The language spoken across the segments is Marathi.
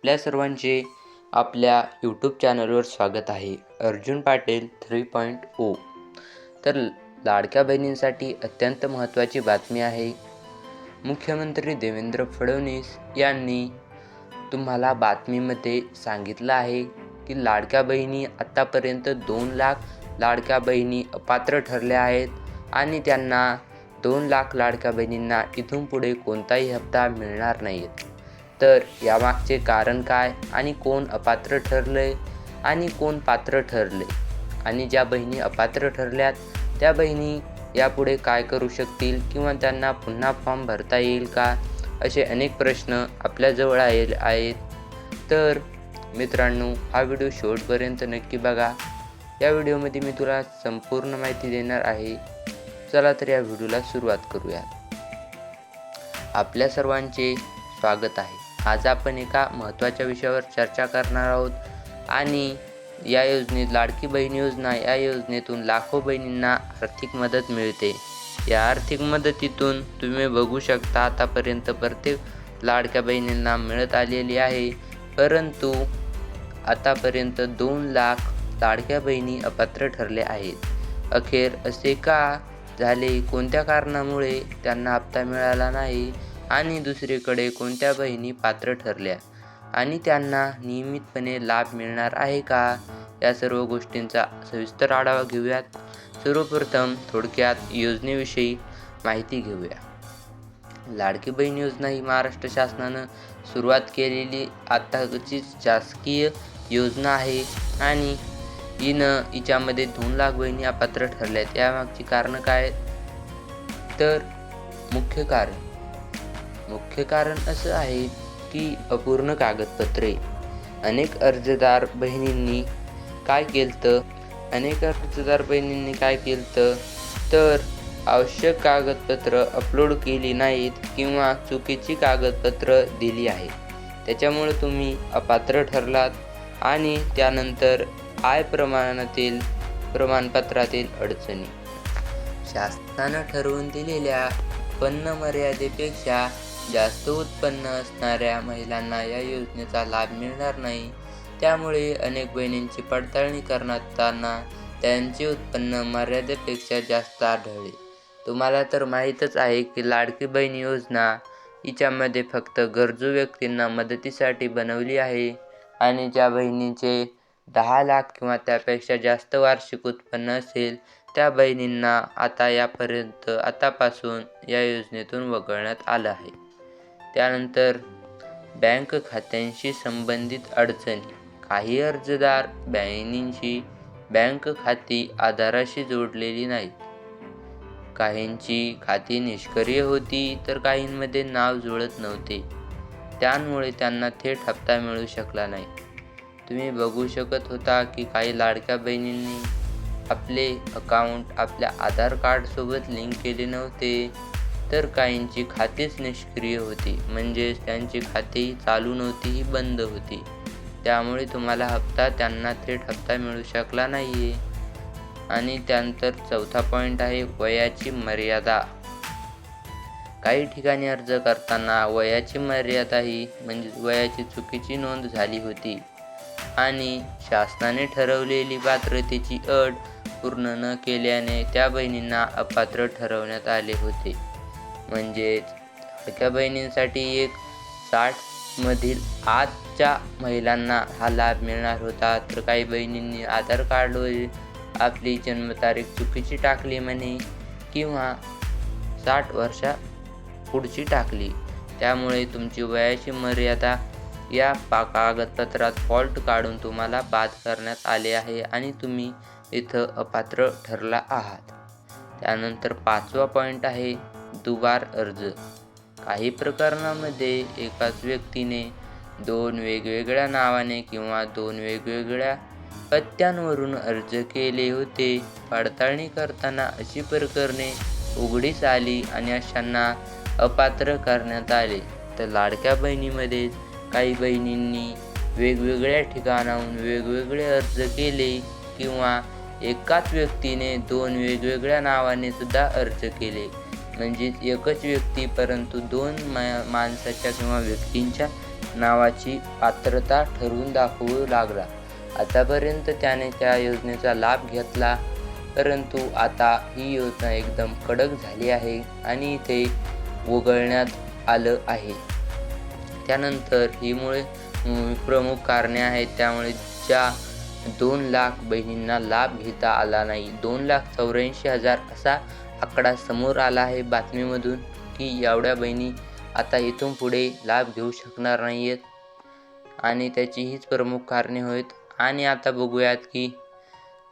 आपल्या सर्वांचे आपल्या यूट्यूब चॅनलवर स्वागत आहे. Arjun Patil three point O तर लाडक्या बहिणींसाठी अत्यंत महत्त्वाची बातमी आहे. मुख्यमंत्री देवेंद्र फडणवीस यांनी तुम्हाला बातमीमध्ये सांगितलं आहे की लाडक्या बहिणी आत्तापर्यंत दोन लाख लाडक्या बहिणी अपात्र ठरल्या आहेत आणि त्यांना दोन लाख लाडक्या बहिणींना इथून पुढे कोणताही हप्ता मिळणार नाही तर यामागचे कारण काय? आणि कोण अपात्र ठरले? आणि कोण पात्र ठरले? आणि ज्या बहिणी अपात्र ठरल्यात त्या बहिणी यापुढे काय करू शकतील? किंवा त्यांना पुन्हा फॉर्म भरता येईल का? असे अनेक प्रश्न आपल्याजवळ आले आहेत. तर मित्रांनो हा व्हिडिओ शेवटपर्यंत नक्की बघा. या व्हिडिओमध्ये मी तुला संपूर्ण माहिती देणार आहे. चला तर या व्हिडिओला सुरुवात करूया. आपल्या सर्वांचे स्वागत आहे. आज आपण एका महत्त्वाच्या विषयावर चर्चा करणार आहोत. आणि या योजनेत लाडकी बहीण योजना या योजनेतून लाखो बहिणींना आर्थिक मदत मिळते. या आर्थिक मदतीतून तुम्ही बघू शकता आतापर्यंत प्रत्येक लाडक्या बहिणींना मिळत आलेली आहे. परंतु आतापर्यंत दोन लाख लाडक्या बहिणी अपात्र ठरल्या आहेत. अखेर असे का झाले? कोणत्या कारणामुळे त्यांना हप्ता मिळाला नाही? आणि दुसरीकडे कोणत्या बहिणी पात्र ठरल्या? आणि त्यांना नियमितपणे लाभ मिळणार आहे का? या सर्व गोष्टींचा सविस्तर आढावा घेऊयात. सर्वप्रथम थोडक्यात योजनेविषयी माहिती घेऊया. लाडकी बहीण योजना ही महाराष्ट्र शासनानं सुरुवात केलेली आताची शासकीय योजना आहे आणि हिनं हिच्यामध्ये दोन लाख बहिणी अपात्र ठरल्यात. यामागची कारणं काय? तर मुख्य कारण. मुख्य कारण असं आहे की अपूर्ण कागदपत्रे अनेक अर्जदार बहिणींनी काय केलं अनेक अर्जदार बहिणींनी काय केलं तर आवश्यक कागदपत्र अपलोड केली नाहीत किंवा चुकीची कागदपत्र दिली आहेत. त्याच्यामुळे तुम्ही अपात्र ठरलात आणि त्यानंतर आय प्रमाणातील प्रमाणपत्रातील अडचणी. शासनानं ठरवून दिलेल्या उत्पन्न मर्यादेपेक्षा जास्त उत्पन्न असणाऱ्या महिलांना या योजनेचा लाभ मिळणार नाही. त्यामुळे अनेक बहिणींची पडताळणी करताना त्यांचे उत्पन्न मर्यादेपेक्षा जास्त आढळले. तुम्हाला तर माहीतच आहे की लाडकी बहीण योजना हिच्यामध्ये फक्त गरजू व्यक्तींना मदतीसाठी बनवली आहे आणि ज्या बहिणीचे दहा लाख किंवा त्यापेक्षा जास्त वार्षिक उत्पन्न असेल त्या बहिणींना आता यापर्यंत आतापासून या योजनेतून वगळण्यात आलं आहे. त्यानंतर बँक खात्यांशी संबंधित अडचणी. काही अर्जदार बहिणींची बँक खाती आधाराशी जोडलेली नाहीत. काहींची खाती निष्क्रिय होती तर काहींमध्ये नाव जुळत नव्हते. त्यामुळे त्यांना थेट हप्ता मिळू शकला नाही. तुम्ही बघू शकत होता की काही लाडक्या बहिणींनी आपले अकाउंट आपल्या आधार कार्डसोबत लिंक केले नव्हते. तर काहींची खातेच निष्क्रिय होती. म्हणजेच त्यांची खाती चालू नव्हती ही बंद होती. त्यामुळे तुम्हाला हप्ता त्यांना थेट हप्ता मिळू शकला नाही आहे आणि त्यानंतर चौथा पॉईंट आहे वयाची मर्यादा. काही ठिकाणी अर्ज करताना वयाची मर्यादा ही म्हणजे वयाची चुकीची नोंद झाली होती. आणि शासनाने ठरवलेली पात्रतेची अट पूर्ण न केल्याने त्या बहिणींना अपात्र ठरवण्यात आले होते. म्हणजेच लाडक्या बहिणींसाठी एक साठमधील आजच्या महिलांना हा लाभ मिळणार होता. तर काही बहिणींनी आधार कार्डवर आपली जन्मतारीख चुकीची टाकली म्हणे किंवा साठ वर्षा पुढची टाकली. त्यामुळे तुमची वयाची मर्यादा या पा कागदपत्रात फॉल्ट काढून तुम्हाला बाद करण्यात आले आहे आणि तुम्ही इथं अपात्र ठरला आहात. त्यानंतर पाचवा पॉईंट आहे दुबार अर्ज. काही प्रकरणामध्ये एकाच व्यक्तीने दोन वेगवेगळ्या नावाने किंवा दोन वेगवेगळ्या पत्त्यांवरून अर्ज केले होते. पडताळणी करताना अशी प्रकरणे उघडीस आली आणि अशांना अपात्र करण्यात आले. तर लाडक्या बहिणीमध्ये काही बहिणींनी वेगवेगळ्या ठिकाणाहून वेगवेगळे अर्ज केले किंवा एकाच व्यक्तीने दोन वेगवेगळ्या नावाने सुद्धा अर्ज केले. म्हणजेच एकच व्यक्ती परंतु दोन मा माणसाच्या किंवा व्यक्तींच्या नावाची पात्रता ठरवून दाखवू लागला. आतापर्यंत त्याने त्या योजनेचा लाभ घेतला परंतु आता ही योजना एकदम कडक झाली आहे आणि इथे वगळण्यात आलं आहे. त्यानंतर हीमुळे प्रमुख कारणे आहेत. त्यामुळे ज्या दोन लाख बहिणींना लाभ घेता आला नाही दोन लाख चौऱ्याऐंशी हजार असा आकडा समोर आला आहे बातमीमधून की एवढ्या बहिणी आता इथून पुढे लाभ घेऊ शकणार नाही आहेत आणि त्याची हीच प्रमुख कारणे होत आणि आता बघूयात की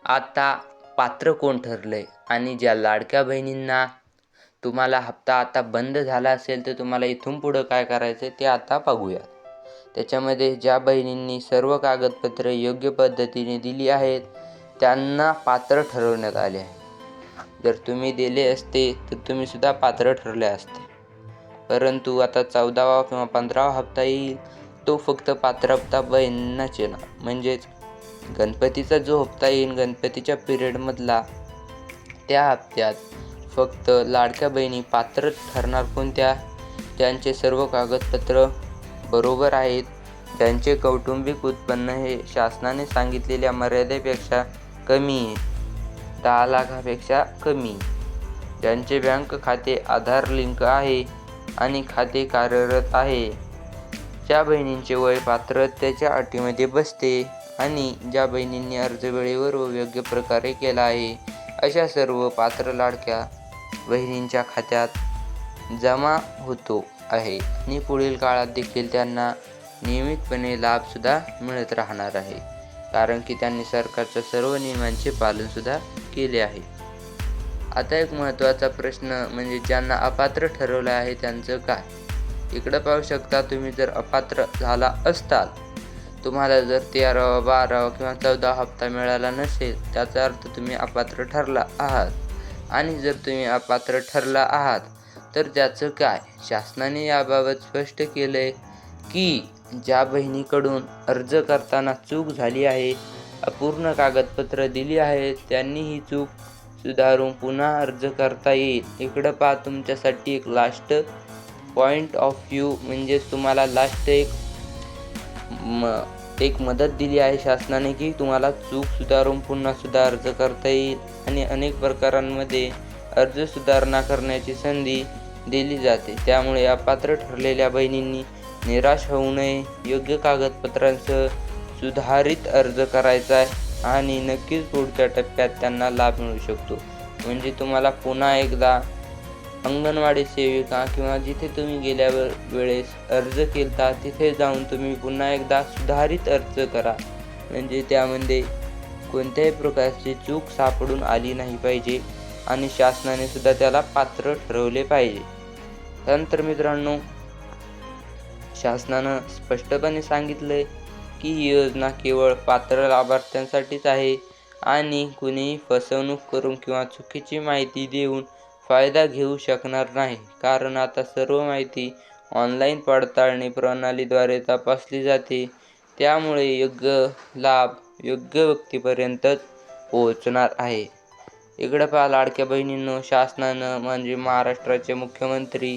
आता पात्र कोण ठरलंय? आणि ज्या लाडक्या बहिणींना तुम्हाला हप्ता आता बंद झाला असेल तर तुम्हाला इथून पुढं काय करायचं आहे ते आता बघूयात त्याच्यामध्ये ज्या बहिणींनी सर्व कागदपत्रे योग्य पद्धतीने दिली आहेत त्यांना पात्र ठरवण्यात आले आहे. जर तुम्ही दिले असते तर तुम्ही सुद्धा पात्र ठरले असते. परंतु आता चौदावा किंवा पंधरावा हप्ता येईल तो फक्त पात्र हप्ता बहिणींनाच येणार. म्हणजेच गणपतीचा जो हप्ता येईल गणपतीच्या पिरियडमधला त्या हप्त्यात फक्त लाडक्या बहिणी पात्र ठरणार कोणत्या? ज्यांचे सर्व कागदपत्र बरोबर आहेत. ज्यांचे कौटुंबिक उत्पन्न हे शासनाने सांगितलेल्या मर्यादेपेक्षा कमी आहे. दहा लाखापेक्षा कमी. ज्यांचे बँक खाते आधार लिंक आहे आणि खाते कार्यरत आहे. ज्या बहिणींचे वय पात्रतेच्या अटीमध्ये बसते आणि ज्या बहिणींनी अर्ज वेळेवर व योग्य प्रकारे केला आहे अशा सर्व पात्र लाडक्या बहिणींच्या खात्यात जमा होतो आहे. आणि पुढील काळात देखील त्यांना नियमितपणे लाभसुद्धा मिळत राहणार आहे. कारण की त्यांनी सरकारच्या सर्व नियमांचे पालनसुद्धा केले आहे. आता एक महत्त्वाचा प्रश्न म्हणजे ज्यांना अपात्र ठरवलं आहे त्यांचं काय? इकडं पाहू शकता तुम्ही जर अपात्र झाला असताल तुम्हाला जर तेरावा बारावा किंवा चौदा हप्ता मिळाला नसेल त्याचा अर्थ तुम्ही अपात्र ठरला आहात. आणि जर तुम्ही अपात्र ठरला आहात तर त्याचं काय? शासनाने याबाबत स्पष्ट केलं आहे की ज्या बहिणीकडून अर्ज करताना चूक झाली आहे अपूर्ण कागदपत्र दिली आहेत त्यांनी ही चूक सुधारून पुन्हा अर्ज करता येईल. इकडं पहा तुमच्यासाठी एक लास्ट पॉईंट ऑफ व्ह्यू म्हणजेच तुम्हाला लास्ट एक म एक मदत दिली आहे शासनाने की तुम्हाला चूक सुधारून पुन्हा सुद्धा अर्ज करता येईल आणि अनेक प्रकारांमध्ये अर्ज सुधारणा करण्याची संधी दिली जाते. त्यामुळे अपात्र ठरलेल्या बहिणींनी निराश होऊ नये. योग्य कागदपत्रांसह सुधारित अर्ज करायचा आहे आणि नक्कीच पुढच्या टप्प्यात त्यांना लाभ मिळू शकतो. म्हणजे तुम्हाला पुन्हा एकदा अंगणवाडी सेविका किंवा जिथे तुम्ही गेल्यावर वेळेस अर्ज केलता तिथे जाऊन तुम्ही पुन्हा एकदा सुधारित अर्ज करा. म्हणजे त्यामध्ये कोणत्याही प्रकारची चूक सापडून आली नाही पाहिजे आणि शासनाने सुद्धा त्याला पात्र ठरवले पाहिजे. त्यानंतर मित्रांनो शासनानं स्पष्टपणे सांगितलंय की ही योजना केवळ पात्र लाभार्थ्यांसाठीच आहे आणि कुणीही फसवणूक करून किंवा चुकीची माहिती देऊन फायदा घेऊ शकणार नाही. कारण आता सर्व माहिती ऑनलाईन पडताळणी प्रणालीद्वारे तपासली जाते. त्यामुळे योग्य लाभ योग्य व्यक्तीपर्यंतच पोहोचणार आहे. इकडं पहा लाडक्या बहिणींनो शासनानं म्हणजे महाराष्ट्राचे मुख्यमंत्री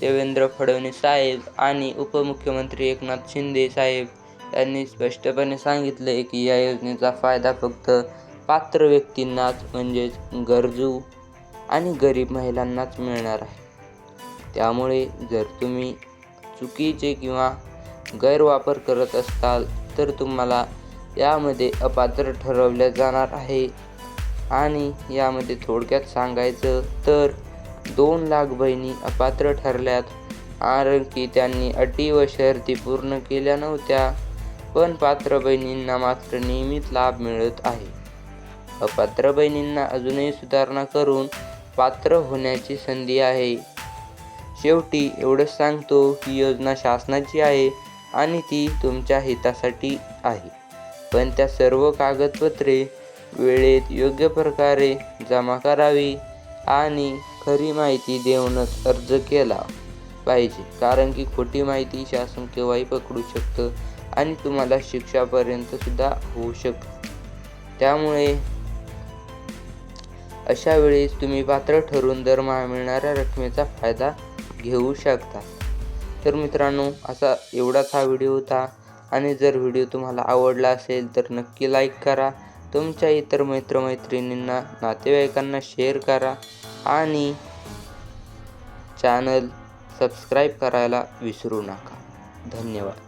देवेंद्र फडणवीस साहेब आणि उपमुख्यमंत्री एकनाथ शिंदे साहेब यांनी स्पष्टपणे सांगितले की या योजनेचा फायदा फक्त पात्र व्यक्तींनाच म्हणजेच गरजू आणि गरीब महिलांनाच मिळणार आहे. त्यामुळे जर तुम्ही चुकीचे किंवा गैरवापर करत असताल तर तुम्हाला यामध्ये अपात्र ठरवल्या जाणार आहे. आणि यामध्ये थोडक्यात सांगायचं तर दोन लाख बहिणी अपात्र ठरल्यात. कारण की त्यांनी अटी व शर्ती पूर्ण केल्या नव्हत्या. पण पात्र बहिणींना मात्र नियमित लाभ मिळत आहे. अपात्र बहिणींना अजूनही सुधारणा करून पात्र होण्याची संधी आहे. शेवटी एवढंच सांगतो की योजना शासनाची आहे आणि ती तुमच्या हितासाठी आहे. पण त्या सर्व कागदपत्रे वेळेत योग्य प्रकारे जमा करावी. आणि खरी माहिती देऊनच अर्ज केला पाहिजे. कारण की खोटी माहिती शासन केव्हाही पकडू शकतं आणि तुम्हाला शिक्षापर्यंत सुद्धा होऊ शकतं. त्यामुळे अशा वेळेस तुम्ही पात्र ठरून दरमहा मिळणाऱ्या रकमेचा फायदा घेऊ शकता. तर मित्रांनो असा एवढाच हा व्हिडिओ होता. आणि जर व्हिडिओ तुम्हाला आवडला असेल तर नक्की लाईक करा. तुमच्या इतर मित्रमैत्रिणींना नातेवाईकांना शेअर करा आणि चॅनल सबस्क्राईब करायला विसरू नका. धन्यवाद.